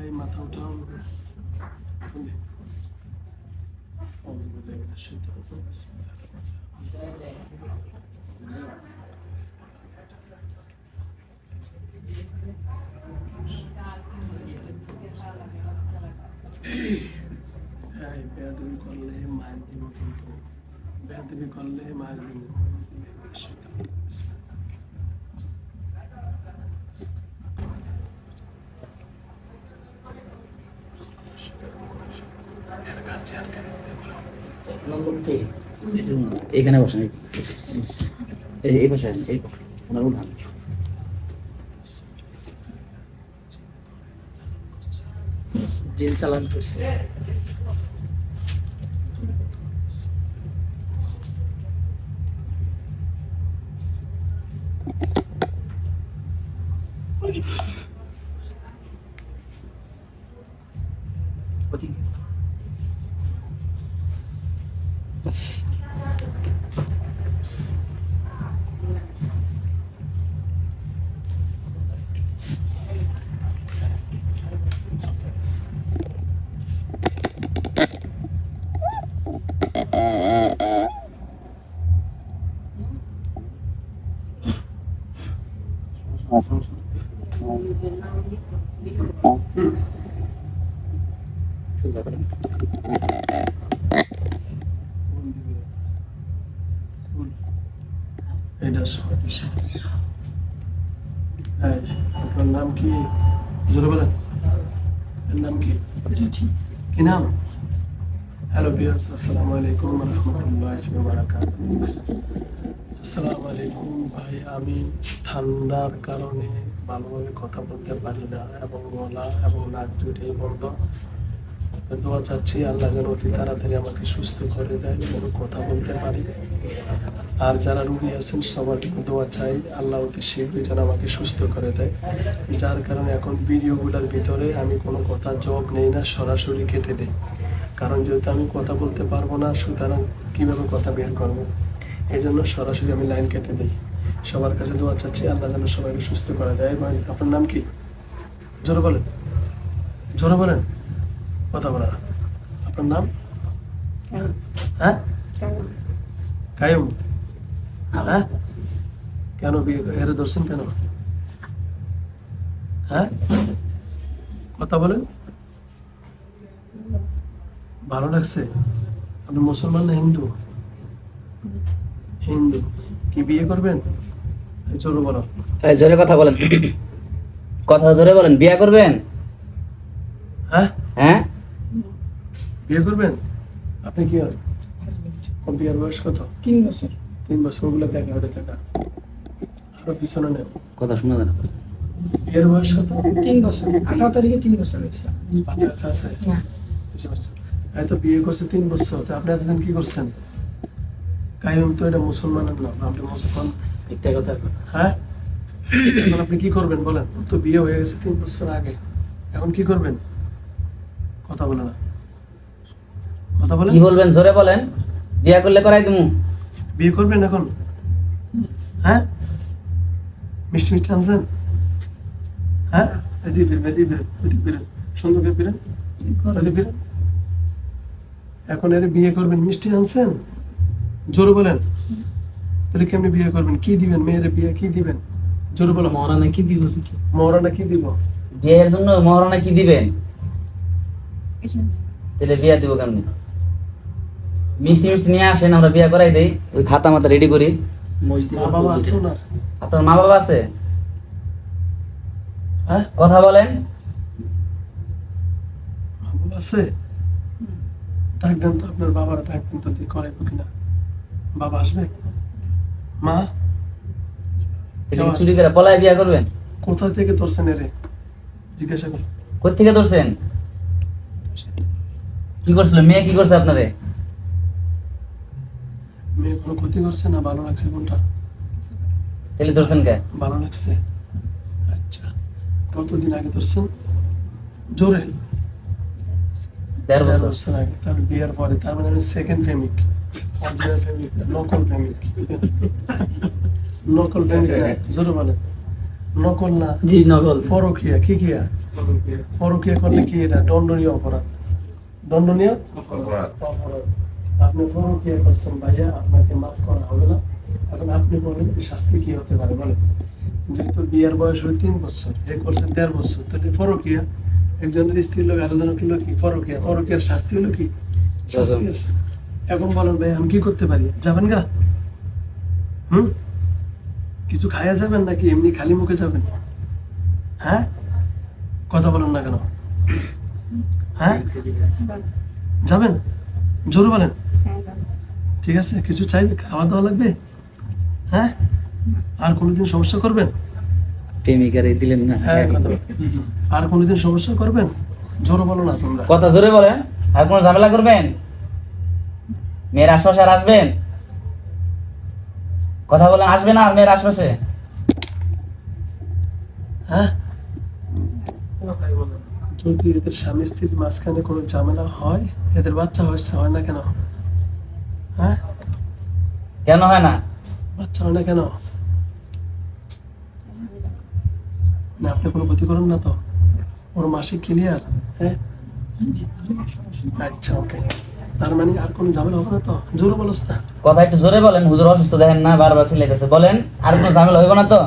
এই মাথা উঠাও বেদবি করলে মায়ের দিব কিন্তু বেদবি করলে মায়ের দিব সেটা এখানে বসেন এই পাশে। আসেন, এই। ওনার উঠান। জেল চালান করছে। কি নাম হ্যালো বিয়ার্স আসসালামু আলাইকুম রহমতুল্লাহ আসসালামু আলাইকুম ভাই, আমি ঠান্ডার কারণে ভালোভাবে কথা বলতে পারি না এবং গলা এবং নাক দুইটাই বন্ধ। দোয়া চাচ্ছি আল্লাহ যেন অতি তাড়াতাড়ি আমাকে সুস্থ করে দেয় যেন কথা বলতে পারি। আর যারা রুগী আছেন, সবার দোয়া চাই, আল্লাহ অতি শীঘ্রই যেন আমাকে সুস্থ করে দেয়। যার কারণে এখন ভিডিওগুলোর ভিতরে আমি কোনো কথা জব নেই না, সরাসরি কেটে দিই। কারণ যেহেতু আমি কথা বলতে পারব না, সুতরাং কীভাবে কথা বের করব? এই জন্য সরাসরি আমি লাইন কেটে দিই। সবার কাছে দোয়া চাচ্ছি, আল্লাহ যেন সবাইকে সুস্থ করে দেয়। ভাই, আপনার নাম কি? জোরে বলেন। জোরে বলেন। কথা বলেন আপনার নাম? হ্যাঁ? কায়ুম হ্যাঁ? কেন বিয়ে এর ধরছেন কেন? হ্যাঁ? কথা বলেন। ভালো লাগছে? আপনি মুসলমান না হিন্দু? হিন্দু। কি বিয়ে করবেন? এই চলো বলো। এই, জোরে কথা বলেন। কথা জোরে বলেন। বিয়ে করবেন? হ্যাঁ? হ্যাঁ? বিয়ে করবেন? আপনি কি হন বয়স কত? তিন বছর। তিন বছর ওগুলো দেখা ওটা দেখা আরও পিছনে নেও কথা শোনা যায় না বিয়ের বয়স কত? তিন বছর। আঠারো তারিখে তিন বছর হয়েছে। বাচ্চা কাচ্চা আছে বুঝতে তো বিয়ে করছে তিন বছর তো আপনি এতদিন কি করছেন? কাইম তো এটা মুসলমানের নাম আপনি মুসলমান। মিথ্যা কথা এখন। হ্যাঁ? এখন আপনি কি করবেন বলেন? তো বিয়ে হয়ে গেছে তিন বছর আগে। এখন কি করবেন? কথা বলে না। কথা বলেন। কি বলবেন? জোরে বলেন। বিয়া করলে করাই দিমু। বিয়ে করবেন এখন? হ্যাঁ? মিষ্টি মিষ্টি আনছেন? হ্যাঁ? এদিকে বেরোন এদিকে বেরোন ওদিকে বেরোন সুন্দর করে বেরোন এখন এর বিয়ে করবেন মিষ্টি আনছেন? জোরে বলেন। তাহলে কেমনি বিয়ে করবেন? কি দিবেন? মেয়ের বিয়ে কি দিবেন? জোরে বলো মরা নাকি দিব কি? মহারানা কি দিব? বিয়ের জন্য মহারণা কি দিবেন? তাহলে বিয়া দিব কেমনি? মিষ্টি মিষ্টি নিয়ে আসেন আমরা বিয়া করাই দেই। ওই খাতা মাথা রেডি করি। আপনার মা বাবা আছে? হ্যাঁ? কথা বলেন। আছে? ডাক দেন তো আপনার বাবার ডাক দেন তো করাইবো কিনা? বাবা আসবে? মা? চুরি করে পলায় বিয়া করবেন? কোথা থেকে ধরছেন এরে? জিজ্ঞাসা করো। কোথা থেকে ধরছেন? কি করছিল? মেয়ে কি করছে আপনারে? কোনো ক্ষতি করছে না ভালো লাগছে কোনটা? তাহলে ধরছেন কে? ভালো লাগছে? আচ্ছা। কতদিন আগে ধরছেন? জোরে। দেড় বছর। আগে। তারপর বিয়ের পরে তার মানে আমি সেকেন্ড প্রেমিক। অরিজিনাল প্রেমিক না নকল প্রেমিক। নকল প্রেমিক না জোরে বলেন। নকল না? জি নকল। পরকিয়া কি কিয়া? পরকিয়া করলে কি এটা? দণ্ডনীয় অপরাধ। দণ্ডনীয়? অপরাধ। আপনি পরকিয়া করছেন ভাইয়া আপনাকে মাফ করা হবে না? এখন আপনি বলেন শাস্তি কি হতে পারে? বলেন। যেহেতু বিয়ের বয়স হলো তিন বছর এ করছে দেড় বছর তাহলে পরকিয়া? একজনের স্ত্রীর লোক আলোচনা করল কি? পরকিয়া। পরকিয়ার শাস্তি হলো কি? শাস্তি আছে। এখন বলেন ভাই আমি কি করতে পারি? যাবেন গা? হুম? কিছু খাইয়া যাবেন নাকি এমনি খালি মুখে যাবেন? হ্যাঁ? কথা বলেন না কেন। হ্যাঁ? যাবেন? জোরে বলেন। ঠিক আছে কিছু চাইবে খাওয়া দাওয়া লাগবে? হ্যাঁ? আর কোনোদিন সমস্যা করবেন? প্রেমিকারে দিলেন না হ্যাঁ বল। আর কোনোদিন সমস্যা করবেন? জোরে বলো না তোমরা। কথা জোরে বলেন। আর কোনো ঝামেলা করবেন? মেয়ের আশপাশে আর আসবেন? কথা বলেন আসবে না আর মেয়ের আশপাশে? হ্যাঁ? যদি এদের স্বামী স্ত্রীর মাঝখানে কোনো ঝামেলা হয় এদের বাচ্চা হচ্ছে হয় না কেন? হ্যাঁ? কেন হয় না? বাচ্চা হয় না কেন? না আপনি কোনো ক্ষতি করেন না তো। ওর মাসিক ক্লিয়ার হ্যাঁ? আচ্ছা ওকে তার মানে আর কোনো ঝামেলা হবে না তো? জোরে বলস না কথা একটু জোরে বলেন হুজুর অসুস্থ দেখেন না বারবার চিল্লাইতেছে। বলেন আর কোনো ঝামেলা হইব না তো?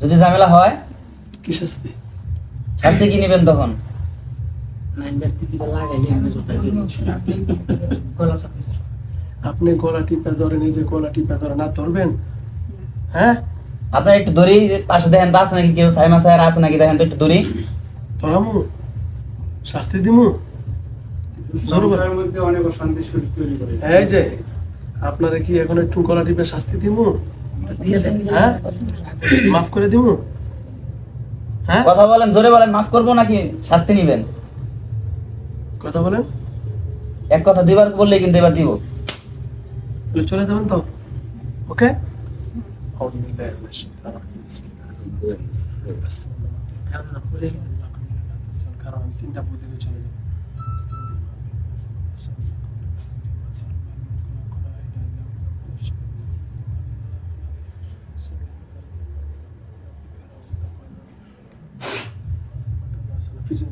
যদি ঝামেলা হয়? কি শাস্তি? শাস্তি কি নেবেন তখন? নাইন লাগাইলে আমি ধরে। আপনি গলা টিপে ধরেন এই যে গলা টিপে ধরে। না ধরবেন? হ্যাঁ? আপনার একটু দড়ি পাশে দেখেন তো আছে নাকি কেউ? সাইমা সাহের আছে নাকি দেখেন তো একটু দড়ি? ধরামু। শাস্তি দিমু? সংসারের মধ্যে অনেক অশান্তি সুর তৈরি করে। এই যে আপনারা কি এখন একটু গলা টিপে শাস্তি দিমু? হ্যাঁ? মাফ করে দিমু? হ্যাঁ? কথা বলেন জোরে বলেন মাফ করব নাকি শাস্তি নিবেন? কথা বলেন। এক কথা দুইবার বললে কিন্তু এবার দিব। তাহলে চলে যাবেন তো ওকে কারণ আমি তিনটা বুদ্ধিতে চলে যাব পিছন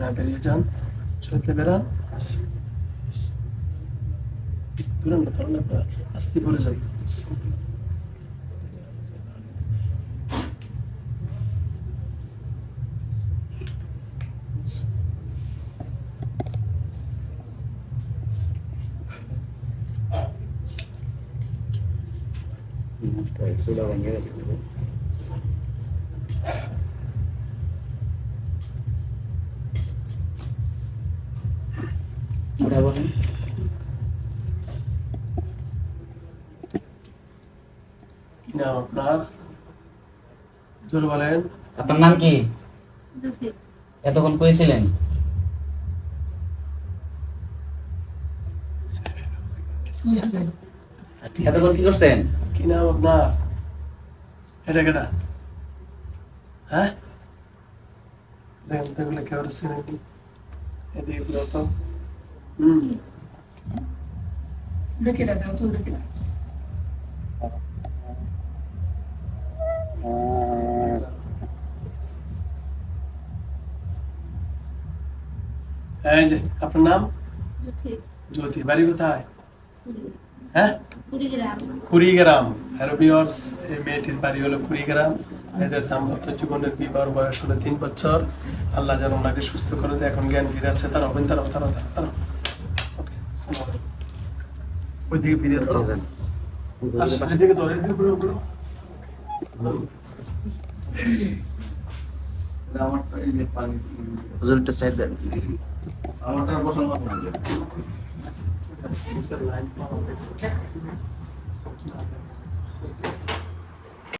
দিয়ে পড়ে যাবে। হ্যাঁ বেরিয়ে যান চলতে বেরান দূরে না তাহলে আপনার আস্তে পড়ে যাবে ওটা বলেন। নাম আপনার জোরে বলেন। আপনার নাম কি? এতক্ষণ কইছিলেন এতক্ষণ কি করছেন? কি নাম আপনার? এটা কেটা হ্যাঁ? দেখেন তো এগুলো কেউ এদিকে তো হুম। রেখেটা দাও তো রেখেটা এই যে আপনার নাম? জ্যোতি। জ্যোতি বাড়ি কোথায়? হ্যাঁ? কুড়িগ্রাম। হ্যালো ভিউয়ার্স এই মেয়েটির বাড়ি হলো কুড়িগ্রাম। এদের দাম্পত্য জীবনের বিবাহ বয়স হলো তিন বছর। আল্লাহ যেন ওনাকে সুস্থ করে দেয় এখন জ্ঞান ফিরে আছে তারা হবেন তারা তারা তারা ওইদিকে ফিরে ধরো আর সেদিকে ধরে এদিকে ঘুরো, ঘুরো। আমারটা এই যে পানি হুজুর একটু সাইড দেন। আমারটা বসানো আছে লাইন পাওয়া গেছে।